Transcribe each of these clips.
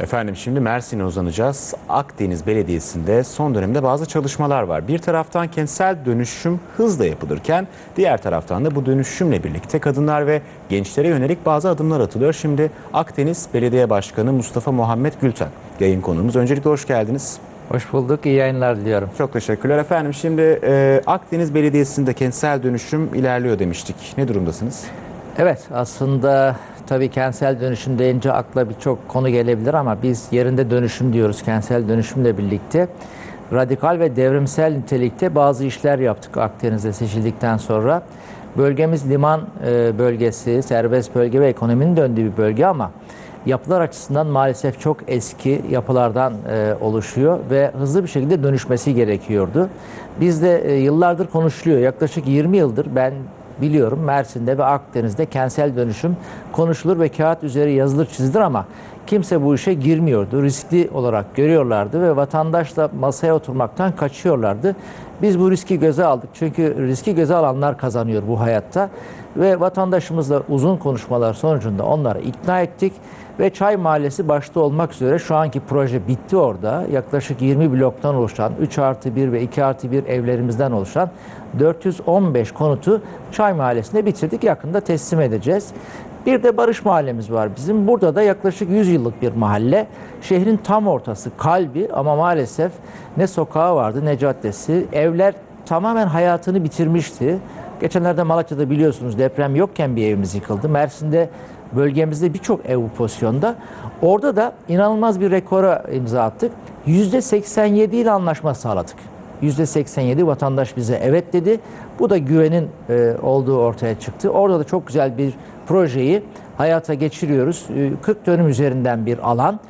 Efendim şimdi Mersin'e uzanacağız. Akdeniz Belediyesi'nde son dönemde bazı çalışmalar var. Bir taraftan kentsel dönüşüm hızla yapılırken diğer taraftan da bu dönüşümle birlikte kadınlar ve gençlere yönelik bazı adımlar atılıyor. Şimdi Akdeniz Belediye Başkanı Mustafa Muhammed Gülten yayın konuğumuz. Öncelikle hoş geldiniz. Hoş bulduk, iyi yayınlar diliyorum. Çok teşekkürler efendim. Şimdi e, Akdeniz Belediyesi'nde kentsel dönüşüm ilerliyor demiştik. Ne durumdasınız? Evet, aslında tabii kentsel dönüşüm deyince akla birçok konu gelebilir ama biz yerinde dönüşüm diyoruz kentsel dönüşümle birlikte. Radikal ve devrimsel nitelikte bazı işler yaptık Akdeniz'de seçildikten sonra. Bölgemiz liman e, bölgesi, serbest bölge ve ekonominin döndüğü bir bölge ama yapılar açısından maalesef çok eski yapılardan e, oluşuyor ve hızlı bir şekilde dönüşmesi gerekiyordu. Bizde e, yıllardır konuşuluyor. Yaklaşık 20 yıldır ben biliyorum Mersin'de ve Akdeniz'de kentsel dönüşüm konuşulur ve kağıt üzeri yazılır çizilir ama kimse bu işe girmiyordu. Riskli olarak görüyorlardı ve vatandaşla masaya oturmaktan kaçıyorlardı. Biz bu riski göze aldık. Çünkü riski göze alanlar kazanıyor bu hayatta. Ve vatandaşımızla uzun konuşmalar sonucunda onları ikna ettik. Ve Çay Mahallesi başta olmak üzere şu anki proje bitti orada. Yaklaşık 20 bloktan oluşan 3 artı 1 ve 2 artı 1 evlerimizden oluşan 415 konutu Çay Mahallesi'nde bitirdik. Yakında teslim edeceğiz. Bir de Barış Mahallemiz var bizim. Burada da yaklaşık 100 yıllık bir mahalle. Şehrin tam ortası, kalbi ama maalesef ne sokağı vardı ne caddesi. Evler tamamen hayatını bitirmişti. Geçenlerde Malatya'da biliyorsunuz deprem yokken bir evimiz yıkıldı. Mersin'de bölgemizde birçok ev bu pozisyonda. Orada da inanılmaz bir rekora imza attık. %87 ile anlaşma sağladık. %87 vatandaş bize evet dedi. Bu da güvenin e, olduğu ortaya çıktı. Orada da çok güzel bir projeyi hayata geçiriyoruz. E, 40 dönüm üzerinden bir alan.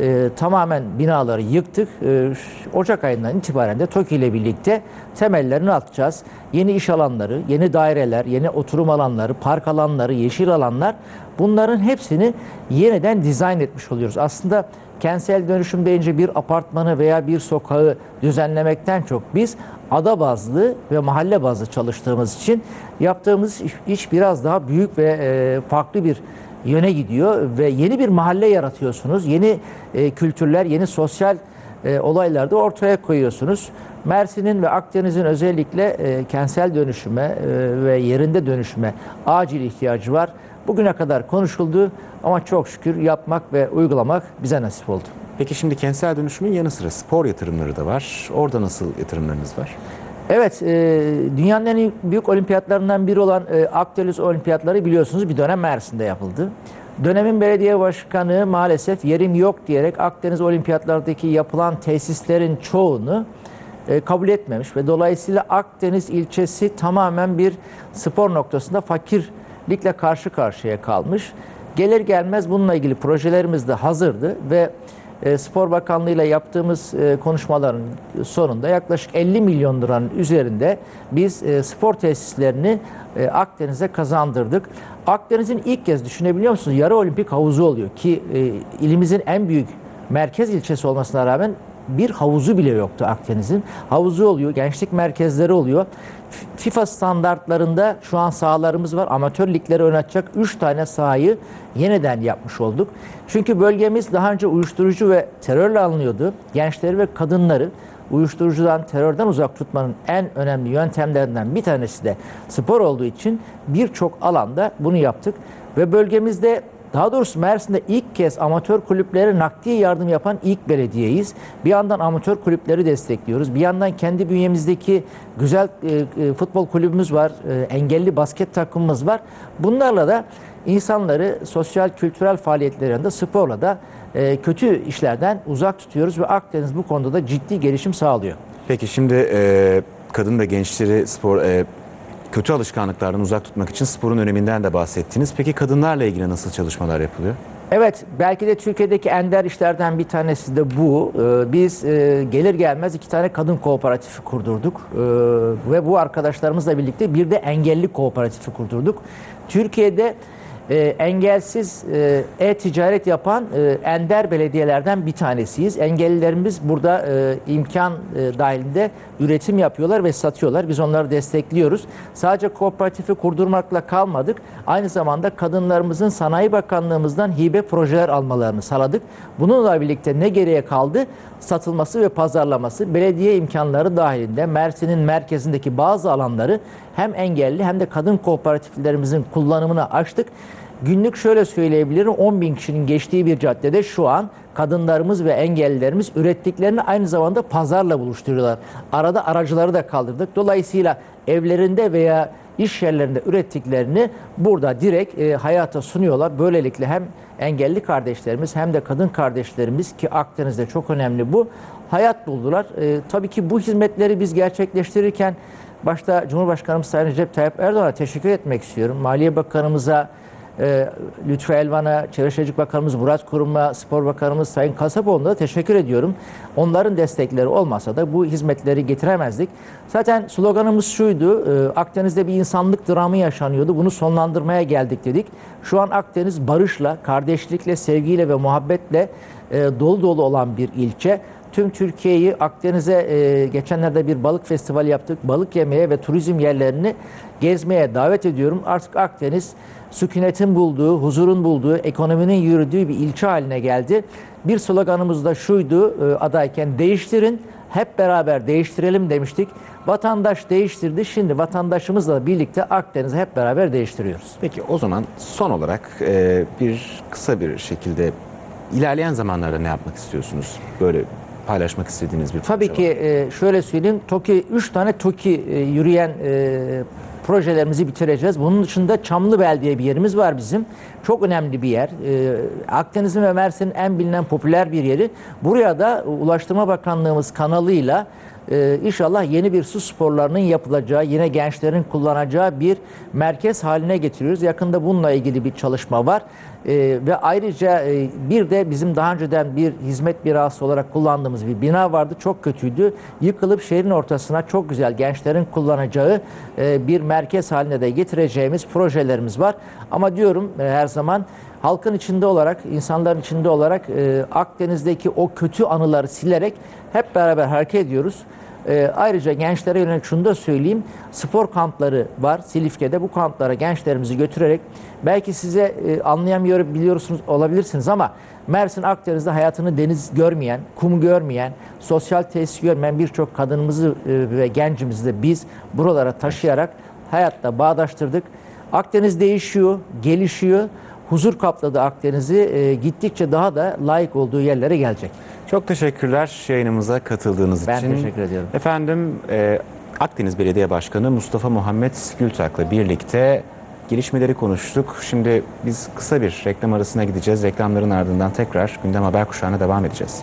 E, tamamen binaları yıktık. E, Ocak ayından itibaren de TOKİ ile birlikte temellerini atacağız. Yeni iş alanları, yeni daireler, yeni oturum alanları, park alanları, yeşil alanlar bunların hepsini yeniden dizayn etmiş oluyoruz. Aslında kentsel dönüşüm deyince bir apartmanı veya bir sokağı düzenlemekten çok biz ada bazlı ve mahalle bazlı çalıştığımız için yaptığımız iş, biraz daha büyük ve e, farklı bir yöne gidiyor ve yeni bir mahalle yaratıyorsunuz. Yeni e, kültürler, yeni sosyal e, olaylar da ortaya koyuyorsunuz. Mersin'in ve Akdeniz'in özellikle kentsel dönüşüme ve yerinde dönüşüme acil ihtiyacı var. Bugüne kadar konuşuldu ama çok şükür yapmak ve uygulamak bize nasip oldu. Peki şimdi kentsel dönüşümün yanı sıra spor yatırımları da var. Orada nasıl yatırımlarınız var? Evet, e, dünyanın en büyük olimpiyatlarından biri olan e, Akdeniz Olimpiyatları biliyorsunuz bir dönem Mersin'de yapıldı. Dönemin belediye başkanı maalesef yerim yok diyerek Akdeniz Olimpiyatlardaki yapılan tesislerin çoğunu e, kabul etmemiş ve dolayısıyla Akdeniz ilçesi tamamen bir spor noktasında fakirlikle karşı karşıya kalmış. Gelir gelmez bununla ilgili projelerimiz de hazırdı ve e, Spor Bakanlığı ile yaptığımız e, konuşmaların sonunda yaklaşık 50 milyon liranın üzerinde biz e, spor tesislerini Akdeniz'e kazandırdık. Akdeniz'in ilk kez düşünebiliyor musunuz? Yarı olimpik havuzu oluyor ki ilimizin en büyük merkez ilçesi olmasına rağmen bir havuzu bile yoktu Akdeniz'in. Havuzu oluyor, gençlik merkezleri oluyor. FIFA standartlarında şu an sahalarımız var. Amatör ligleri oynatacak 3 tane sahayı yeniden yapmış olduk. Çünkü bölgemiz daha önce uyuşturucu ve terörle alınıyordu. Gençleri ve kadınları uyuşturucudan, terörden uzak tutmanın en önemli yöntemlerinden bir tanesi de spor olduğu için birçok alanda bunu yaptık. Ve bölgemizde daha doğrusu Mersin'de ilk kez amatör kulüplere nakdi yardım yapan ilk belediyeyiz. Bir yandan amatör kulüpleri destekliyoruz. Bir yandan kendi bünyemizdeki güzel e, e, futbol kulübümüz var. E, engelli basket takımımız var. Bunlarla da insanları sosyal kültürel faaliyetlerinde sporla da e, kötü işlerden uzak tutuyoruz ve Akdeniz bu konuda da ciddi gelişim sağlıyor. Peki şimdi e, kadın ve gençleri spor e, kötü alışkanlıklardan uzak tutmak için sporun öneminden de bahsettiniz. Peki kadınlarla ilgili nasıl çalışmalar yapılıyor? Evet, belki de Türkiye'deki ender işlerden bir tanesi de bu. Ee, Biz e, gelir gelmez iki tane kadın kooperatifi kurdurduk Ee, ve bu arkadaşlarımızla birlikte bir de engelli kooperatifi kurdurduk. Türkiye'de e, engelsiz e-ticaret yapan e, ender belediyelerden bir tanesiyiz. Engellilerimiz burada e, imkan e, dahilinde üretim yapıyorlar ve satıyorlar. Biz onları destekliyoruz. Sadece kooperatifi kurdurmakla kalmadık. Aynı zamanda kadınlarımızın Sanayi Bakanlığımızdan hibe projeler almalarını sağladık. Bununla birlikte ne geriye kaldı? Satılması ve pazarlaması belediye imkanları dahilinde Mersin'in merkezindeki bazı alanları hem engelli hem de kadın kooperatiflerimizin kullanımına açtık. Günlük şöyle söyleyebilirim 10 bin kişinin geçtiği bir caddede şu an kadınlarımız ve engellilerimiz ürettiklerini aynı zamanda pazarla buluşturuyorlar. Arada aracıları da kaldırdık. Dolayısıyla evlerinde veya iş yerlerinde ürettiklerini burada direkt e, hayata sunuyorlar. Böylelikle hem engelli kardeşlerimiz hem de kadın kardeşlerimiz ki Akdeniz'de çok önemli bu hayat buldular. E, tabii ki bu hizmetleri biz gerçekleştirirken başta Cumhurbaşkanımız Sayın Recep Tayyip Erdoğan'a teşekkür etmek istiyorum. Maliye Bakanımıza e, Lütfü Elvan'a, Çevre Şehircilik Bakanımız Murat Kurum'a, Spor Bakanımız Sayın Kasapoğlu'na da teşekkür ediyorum. Onların destekleri olmasa da bu hizmetleri getiremezdik. Zaten sloganımız şuydu, e, Akdeniz'de bir insanlık dramı yaşanıyordu. Bunu sonlandırmaya geldik dedik. Şu an Akdeniz barışla, kardeşlikle, sevgiyle ve muhabbetle e, dolu dolu olan bir ilçe. Tüm Türkiye'yi Akdeniz'e e, geçenlerde bir balık festivali yaptık. Balık yemeye ve turizm yerlerini gezmeye davet ediyorum. Artık Akdeniz sükunetin bulduğu, huzurun bulduğu, ekonominin yürüdüğü bir ilçe haline geldi. Bir sloganımız da şuydu e, adayken değiştirin, hep beraber değiştirelim demiştik. Vatandaş değiştirdi. Şimdi vatandaşımızla birlikte Akdeniz'i hep beraber değiştiriyoruz. Peki o zaman son olarak e, bir kısa bir şekilde ilerleyen zamanlarda ne yapmak istiyorsunuz? Böyle paylaşmak istediğiniz bir Tabii var ki e, şöyle söyleyeyim. TOKİ 3 tane TOKİ e, yürüyen e, projelerimizi bitireceğiz. Bunun dışında Çamlıbel diye bir yerimiz var bizim. Çok önemli bir yer. E, Akdeniz'in ve Mersin'in en bilinen popüler bir yeri. Buraya da Ulaştırma Bakanlığımız kanalıyla e, inşallah yeni bir su sporlarının yapılacağı, yine gençlerin kullanacağı bir merkez haline getiriyoruz. Yakında bununla ilgili bir çalışma var. E, ve ayrıca e, bir de bizim daha önceden bir hizmet binası olarak kullandığımız bir bina vardı. Çok kötüydü. Yıkılıp şehrin ortasına çok güzel gençlerin kullanacağı e, bir merkez haline de getireceğimiz projelerimiz var. Ama diyorum e, her zaman halkın içinde olarak, insanların içinde olarak e, Akdeniz'deki o kötü anıları silerek hep beraber hareket ediyoruz. E, ayrıca gençlere yönelik şunu da söyleyeyim. Spor kampları var Silifke'de. Bu kamplara gençlerimizi götürerek belki size e, anlayamıyor biliyorsunuz olabilirsiniz ama Mersin Akdeniz'de hayatını deniz görmeyen, kum görmeyen, sosyal tesis görmeyen birçok kadınımızı e, ve gencimizi de biz buralara taşıyarak hayatta bağdaştırdık. Akdeniz değişiyor, gelişiyor. Huzur kapladı Akdeniz'i. E, gittikçe daha da layık olduğu yerlere gelecek. Çok teşekkürler yayınımıza katıldığınız Ben için. teşekkür ediyorum. Efendim e, Akdeniz Belediye Başkanı Mustafa Muhammed Gültak'la birlikte gelişmeleri konuştuk. Şimdi biz kısa bir reklam arasına gideceğiz. Reklamların ardından tekrar gündem haber kuşağına devam edeceğiz.